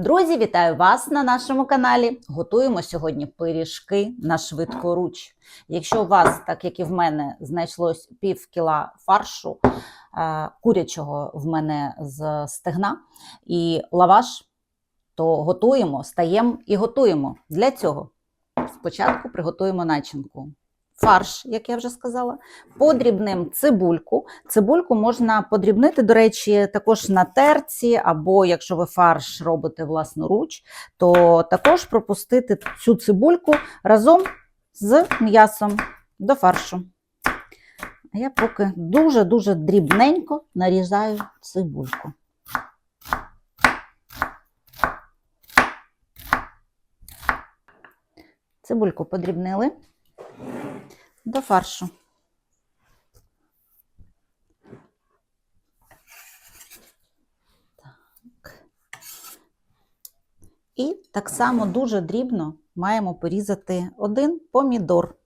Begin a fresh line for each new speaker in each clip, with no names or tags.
Друзі, вітаю вас на нашому каналі. Готуємо сьогодні пиріжки на швидкоруч. Якщо у вас, так як і в мене, знайшлось пів кіла фаршу е, курячого в мене з стегна і лаваш, то готуємо, стаємо і готуємо. Для цього спочатку приготуємо начинку. Фарш, як я вже сказала, подрібним цибульку. Цибульку можна подрібнити, до речі, також на терці, або якщо ви фарш робите власноруч, то також пропустити цю цибульку разом з м'ясом до фаршу. А я поки дуже-дуже дрібненько нарізаю цибульку. Цибульку подрібнили до фаршу. Так. І так само дуже дрібно маємо порізати один помідор.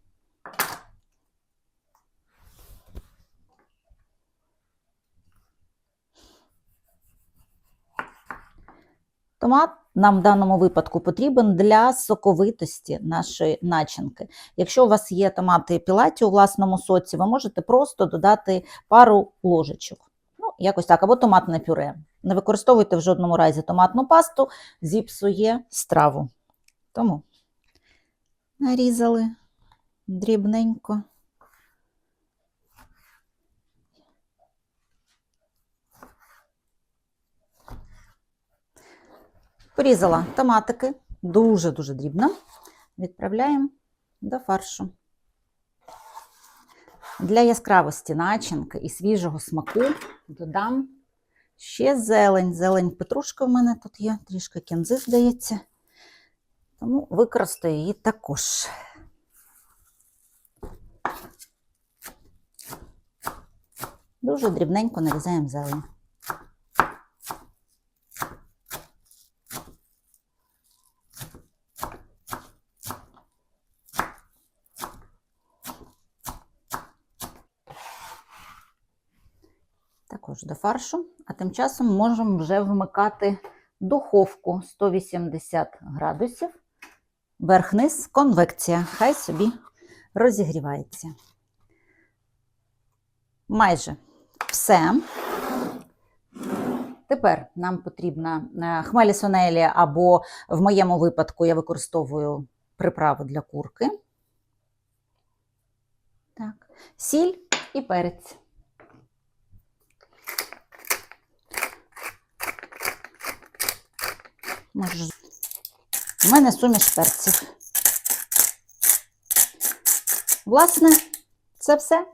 Томат нам в даному випадку потрібен для соковитості нашої начинки. Якщо у вас є томати пілаті у власному соці, ви можете просто додати пару ложечок. Ну, якось так, або томатне пюре. Не використовуйте в жодному разі томатну пасту, зіпсує страву. Тому нарізали дрібненько. Порізала томатики дуже-дуже дрібно. Відправляємо до фаршу. Для яскравості начинки і свіжого смаку додам ще зелень. Зелень петрушка в мене тут є, трішки кінзи, здається. Тому використаю її також. Дуже дрібненько нарізаємо зелень. Також до фаршу, а тим часом можемо вже вмикати духовку 180 градусів, верх-низ, конвекція, хай собі розігрівається. Майже все. Тепер нам потрібна е, хмелі сонелі, або в моєму випадку я використовую приправу для курки. Так. Сіль і перець. Може, у мене суміш перців. Власне, це все.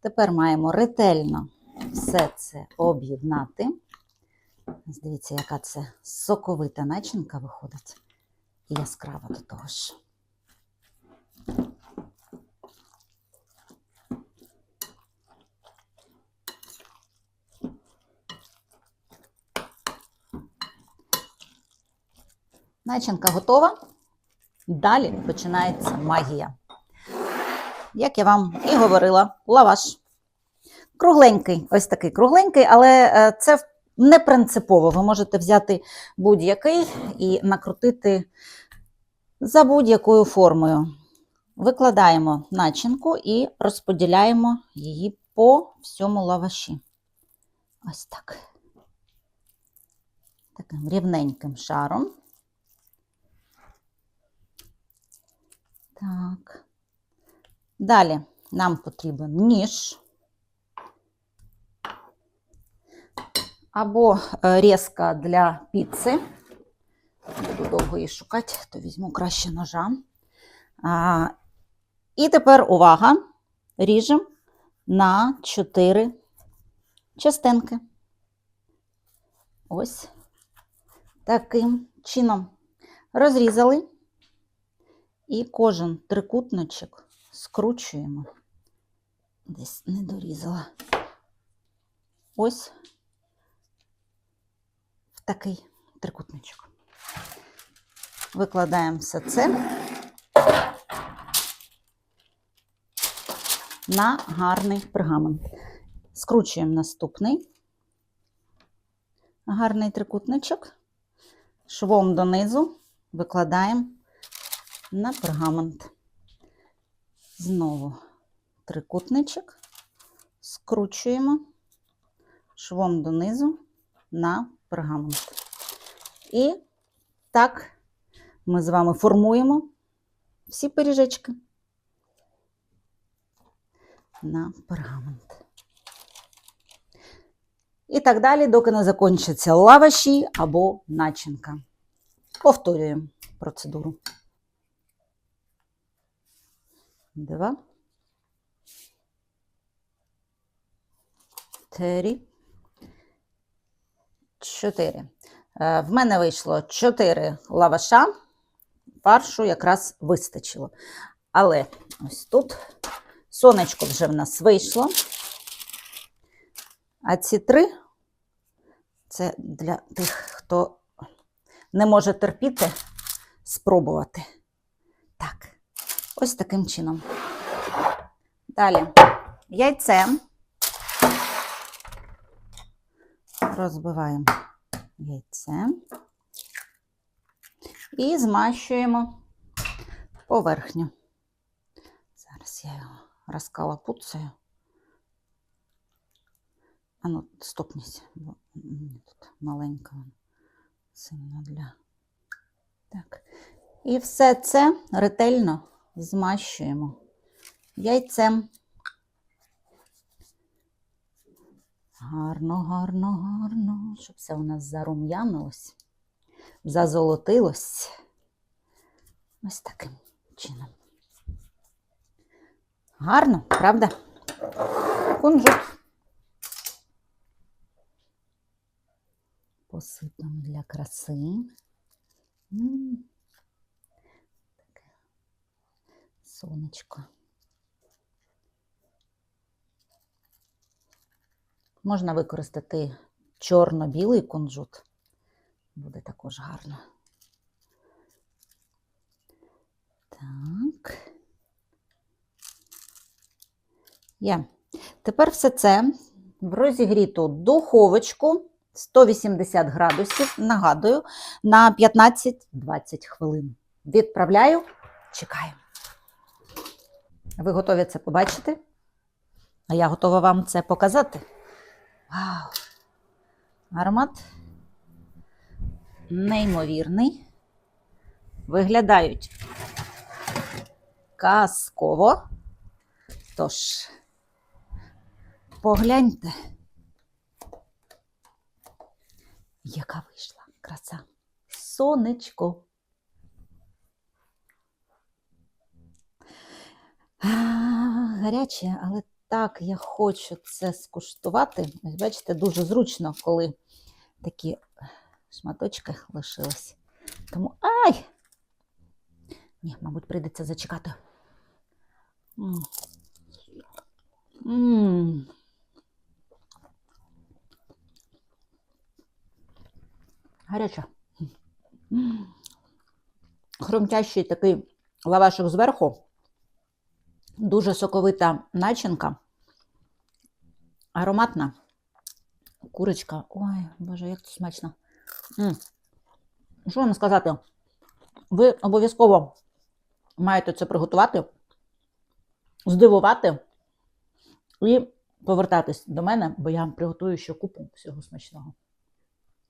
Тепер маємо ретельно все це об'єднати. Дивіться, яка це соковита начинка виходить і яскрава до того ж. Начинка готова. Далі починається магія. Як я вам і говорила, лаваш. Кругленький, ось такий кругленький, але е, це не принципово. Ви можете взяти будь-який і накрутити за будь-якою формою. Викладаємо начинку і розподіляємо її по всьому лаваші. Ось так. Таким рівненьким шаром. Так. Далі нам потрібен ніж або е, різка для піци. Буду довго її шукати, то візьму краще ножа. А, І тепер увага! Ріжемо на 4 частинки. Ось таким чином. Розрізали. І кожен трикутничок скручуємо. Десь не дорізала. Ось в такий трикутничок. Викладаємо все це на гарний пергамент. Скручуємо наступний. гарний трикутничок, швом донизу викладаємо на пергамент. Знову трикутничок, скручуємо швом донизу на пергамент. І так ми з вами формуємо всі пиріжечки на пергамент. І так далі, доки не закінчаться лаваші або начинка. Повторюємо процедуру. Два. Три. Чотири. Е, В мене вийшло 4 лаваша. Фаршу якраз вистачило. Але ось тут сонечко вже в нас вийшло. А ці три це для тих, хто не може терпіти, спробувати. Так, ось таким чином. Далі яйце. Розбиваємо яйце і змащуємо поверхню. Зараз я його розкалапуцаю. А ну, стопність, бо тут маленька сильно для. Так. І все це ретельно змащуємо яйцем. Гарно, гарно, гарно, щоб все у нас зарум'янилось, зазолотилось. Ось таким чином. Гарно, правда? Кунжут. Посипемо для краси. М. Таке сонечко. Можна використати чорно-білий кунжут. Буде також гарно. Так. Є. Тепер все це в розігріту духовочку 180 градусів, нагадую, на 15-20 хвилин. Відправляю, чекаю. Ви готові це побачити? А я готова вам це показати. Вау! Аромат неймовірний. Виглядають казково. Тож, погляньте, яка вийшла краса. Сонечко. Гаряче, але так я хочу це скуштувати. Ось бачите, дуже зручно, коли такі шматочки лишились. Тому ай! Ні, мабуть, прийдеться зачекати. М. М. М. Хрумтящий такий лавашик зверху. Дуже соковита начинка. Ароматна. Курочка. Ой, боже, як це смачно. М. Що вам сказати? Ви обов'язково маєте це приготувати, здивувати і повертатись до мене, бо я приготую ще купу всього смачного.